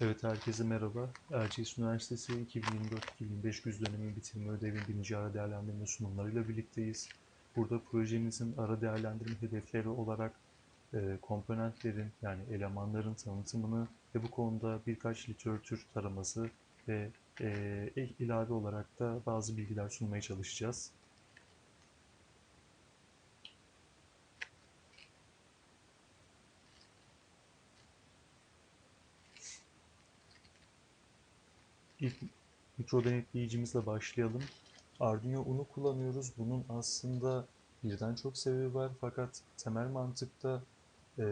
Evet, herkese merhaba. Erciyes Üniversitesi 2024-2025 güz dönemi bitirme ödevi birinci ara değerlendirme sunumlarıyla birlikteyiz. Burada projemizin ara değerlendirme hedefleri olarak e, komponentlerin yani elemanların tanıtımını ve bu konuda birkaç literatür taraması ve e, ilave olarak da bazı bilgiler sunmaya çalışacağız. İlk mikro denetleyicimizle başlayalım. Arduino Uno kullanıyoruz. Bunun aslında birden çok sebebi var fakat temel mantıkta e,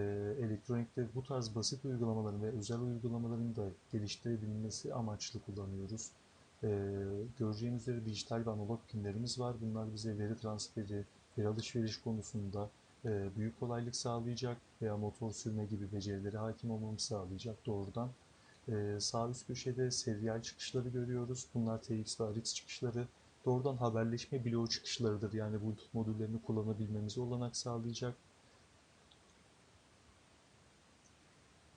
elektronikte bu tarz basit uygulamaların ve özel uygulamaların da geliştirebilmesi amaçlı kullanıyoruz. E, göreceğiniz üzere dijital ve analog pinlerimiz var. Bunlar bize veri transferi, veri alışveriş konusunda e, büyük kolaylık sağlayacak veya motor sürme gibi becerilere hakim olmamızı sağlayacak doğrudan. Ee, sağ üst köşede serial çıkışları görüyoruz. Bunlar TX ve RX çıkışları. Doğrudan haberleşme bloğu çıkışlarıdır. Yani Bluetooth modüllerini kullanabilmemize olanak sağlayacak.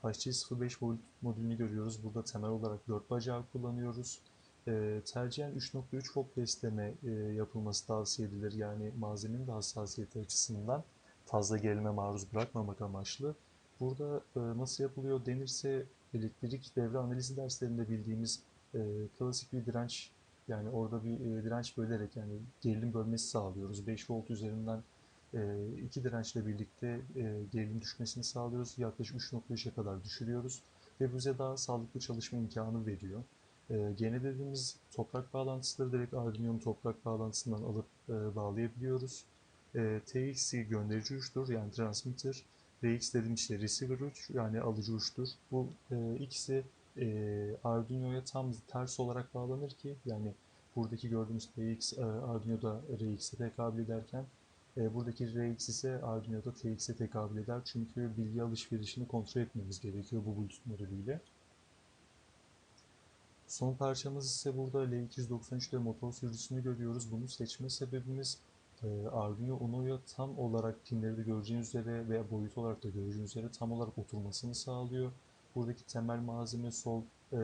HC05 Bluetooth modülünü görüyoruz. Burada temel olarak 4 bacağı kullanıyoruz. Ee, tercihen 3.3 volt besleme e, yapılması tavsiye edilir. Yani malzemenin de hassasiyeti açısından fazla gerilime maruz bırakmamak amaçlı. Burada e, nasıl yapılıyor denirse elektrik devre analizi derslerinde bildiğimiz e, klasik bir direnç yani orada bir e, direnç bölerek yani gerilim bölmesi sağlıyoruz. 5 volt üzerinden e, iki dirençle birlikte e, gerilim düşmesini sağlıyoruz. Yaklaşık 3.5'e kadar düşürüyoruz ve bize daha sağlıklı çalışma imkanı veriyor. E, gene dediğimiz toprak bağlantısıları direkt Arduino'nun toprak bağlantısından alıp e, bağlayabiliyoruz. E, TX'i gönderici uçtur yani transmitter. RX dediğim işte receiver uç yani alıcı uçtur. Bu e, ikisi e, Arduino'ya tam ters olarak bağlanır ki yani buradaki gördüğümüz TX e, Arduino'da RX'e tekabül ederken e, buradaki RX ise Arduino'da TX'e tekabül eder. Çünkü bilgi alışverişini kontrol etmemiz gerekiyor bu Bluetooth modülüyle. Son parçamız ise burada L293'te motor sürücüsünü görüyoruz. Bunu seçme sebebimiz Arduino Uno'ya tam olarak pinleri de göreceğiniz üzere veya boyut olarak da göreceğiniz üzere tam olarak oturmasını sağlıyor. Buradaki temel malzeme sol e,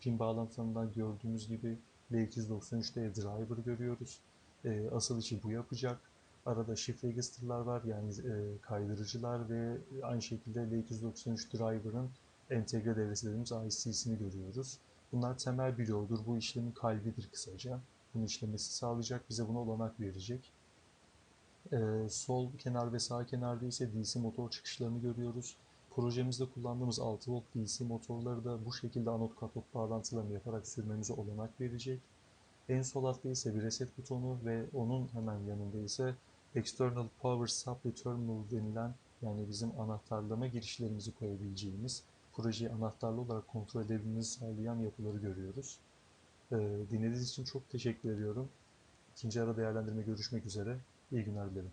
pin bağlantılarından gördüğümüz gibi L293'te driver görüyoruz. E, asıl işi bu yapacak. Arada shift register'lar var yani e, kaydırıcılar ve aynı şekilde L293 driver'ın entegre devresi dediğimiz IC'sini görüyoruz. Bunlar temel bloğudur. Bu işlemin kalbidir kısaca. Bunu işlemesi sağlayacak. Bize buna olanak verecek. Ee, sol kenar ve sağ kenarda ise DC motor çıkışlarını görüyoruz. Projemizde kullandığımız 6 volt DC motorları da bu şekilde anot katot bağlantılarını yaparak sürmemize olanak verecek. En sol altta ise bir reset butonu ve onun hemen yanında ise External Power Supply Terminal denilen yani bizim anahtarlama girişlerimizi koyabileceğimiz projeyi anahtarlı olarak kontrol edebilmemizi sağlayan yapıları görüyoruz. Ee, dinlediğiniz için çok teşekkür ediyorum. İkinci ara değerlendirme görüşmek üzere. İyi günler dilerim.